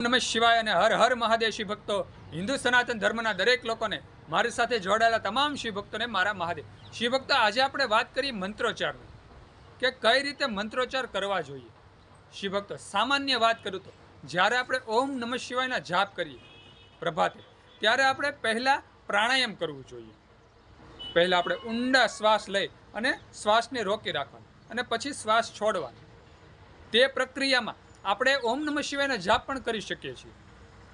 નમઃ શિવાય અને હર હર મહાદેવ શિવ ભક્તો, હિન્દુ સનાતન ધર્મના દરેક લોકોને મારી સાથે જોડાયેલા તમામ શિવ મારા મહાદેવ. શિવ આજે આપણે વાત કરી મંત્રોચ્ચારની કે કઈ રીતે મંત્રોચ્ચાર કરવા જોઈએ. શિવ સામાન્ય વાત કરું તો, જ્યારે આપણે ઓમ નમઃ શિવાયના જાપ કરીએ પ્રભાતે, ત્યારે આપણે પહેલાં પ્રાણાયામ કરવું જોઈએ. પહેલાં આપણે ઊંડા શ્વાસ લઈ અને શ્વાસને રોકી રાખવાનો અને પછી શ્વાસ છોડવાનો. તે પ્રક્રિયામાં આપણે ઓમ નમઃ શિવાયના જાપ પણ કરી શકીએ છીએ.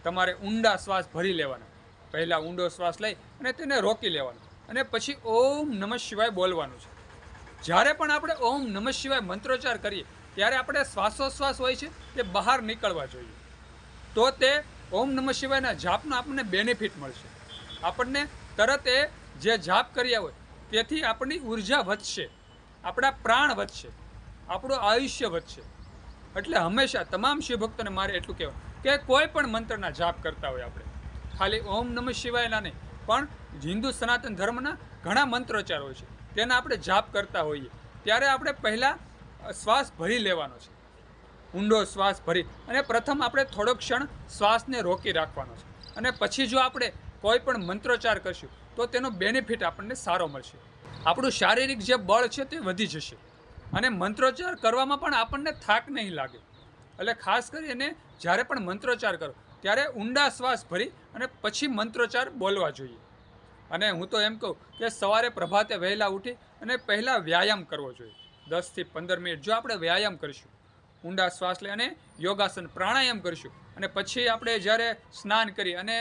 તમારે ઊંડા શ્વાસ ભરી લેવાના. પહેલાં ઊંડો શ્વાસ લઈ અને તેને રોકી લેવાનો. અને પછી ઓમ નમઃ શિવાય બોલવાનું છે. જ્યારે પણ આપણે ઓમ નમઃ શિવાય મંત્રોચ્ચાર કરીએ, ત્યારે આપણે શ્વાસોશ્વાસ હોય છે તે બહાર નીકળવા જોઈએ. તો તે ઓમ નમઃ શિવાયના જાપનો આપણને બેનિફિટ મળશે. આપણને તરત એ જે જાપ કર્યા હોય, તેથી આપણી ઊર્જા વધશે. આપણા પ્રાણ વધશે. આપણું આયુષ્ય વધશે. એટલે હંમેશા તમામ શિવભક્તોને મારે એટલું કહેવાય કે કોઈ પણ મંત્રના જાપ કરતા હોય આપણે. ખાલી ઓમ નમઃ શિવાયના નહીં, પણ હિન્દુ સનાતન ધર્મના ઘણા મંત્રોચ્ચાર હોય છે. તેના આપણે જાપ કરતા હોઈએ. ત્યારે આપણે પહેલાં શ્વાસ ભરી લેવાનો છે. ઊંડો શ્વાસ ભરી અને પ્રથમ આપણે થોડો ક્ષણ શ્વાસને રોકી રાખવાનો છે. અને પછી જો આપણે કોઈ પણ મંત્રોચ્ચાર કરશું, તો તેનો બેનિફિટ આપણને સારો મળશે. આપણું શારીરિક જે બળ છે તે વધી જશે. અને મંત્રોચ્ચાર કરવામાં પણ આપણને થાક નહીં લાગે. એટલે ખાસ કરીને જ્યારે પણ મંત્રોચ્ચાર કરો, ત્યારે ઊંડા શ્વાસ ભરી અને પછી મંત્રોચ્ચાર બોલવા જોઈએ. અને હું તો એમ કહું કે સવારે પ્રભાતે વહેલા ઉઠી અને પહેલાં વ્યાયામ કરવો જોઈએ. દસથી પંદર મિનિટ જો આપણે વ્યાયામ કરીશું, ઊંડા શ્વાસ લઈ અને યોગાસન પ્રાણાયામ કરીશું અને પછી આપણે જ્યારે સ્નાન કરી અને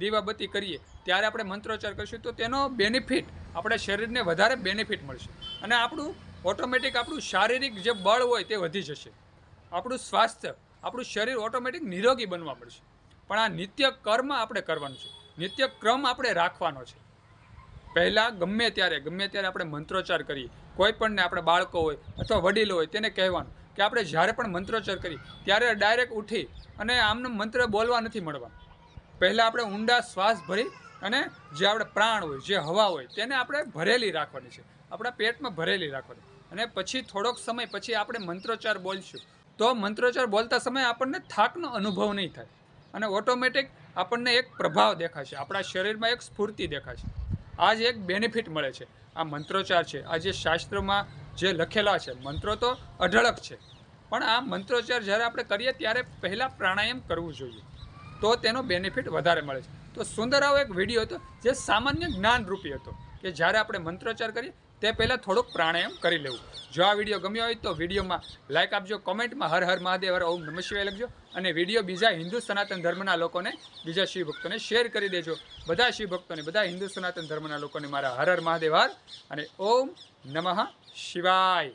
દીવાબત્તી કરીએ, ત્યારે આપણે મંત્રોચ્ચાર કરીશું તો તેનો બેનિફિટ, આપણા શરીરને વધારે બેનિફિટ મળશે. અને આપણું ઓટોમેટિક આપણું શારીરિક જે બળ હોય તે વધી જશે. આપણું સ્વાસ્થ્ય, આપણું શરીર ઓટોમેટિક નિરોગી બનવા મળશે પણ આ નિત્ય કર્મ આપણે કરવાનું છે. નિત્ય ક્રમ આપણે રાખવાનો છે. પહેલાં ગમે ત્યારે ગમે ત્યારે આપણે મંત્રોચ્ચાર કરીએ. કોઈ પણને આપણે બાળકો હોય અથવા વડીલો હોય તેને કહેવાનું કે આપણે જ્યારે પણ મંત્રોચ્ચાર કરીએ, ત્યારે ડાયરેક્ટ ઉઠી અને આમને મંત્ર બોલવા નથી મળવા પહેલાં આપણે ઊંડા શ્વાસ ભરી અને જે આપણે પ્રાણ હોય, જે હવા હોય, તેને આપણે ભરેલી રાખવાની છે. આપણા પેટમાં ભરેલી રાખવાની. અને પછી થોડોક સમય પછી આપણે મંત્રોચ્ચાર બોલશું. તો મંત્રોચ્ચાર બોલતા સમયે આપણને થાકનો અનુભવ નહીં થાય. અને ઓટોમેટિક આપણને એક પ્રભાવ દેખાશે. આપણા શરીરમાં એક સ્ફૂર્તિ દેખાશે. આ જ એક બેનિફિટ મળે છે. આ મંત્રોચ્ચાર છે. આ જે શાસ્ત્રમાં જે લખેલા છે, મંત્રો તો અઢળક છે. પણ આ મંત્રોચ્ચાર જ્યારે આપણે કરીએ ત્યારે પહેલાં પ્રાણાયામ કરવું જોઈએ. તો તેનો બેનિફિટ વધારે મળે છે. તો સુંદર આવો એક વીડિયો હતો જે સામાન્ય જ્ઞાનરૂપી હતો. કે જ્યારે આપણે મંત્રોચ્ચાર કરીએ તે પહેલાં થોડુંક પ્રાણાયામ કરી લેવું. જો આ વીડિયો ગમ્યો હોય તો વિડીયોમાં લાઇક આપજો, કોમેન્ટમાં હર હર મહાદેવ હર ઓમ નમઃ શિવાય લખજો અને વીડિયો બીજા હિન્દુ સનાતન ધર્મના લોકોને, બીજા શિવ ભક્તોને શેર કરી દેજો. બધા શિવ ભક્તોને, બધા હિન્દુ સનાતન ધર્મના લોકોને મારા હર હર મહાદેવ હર અને ઓમ નમઃ શિવાય.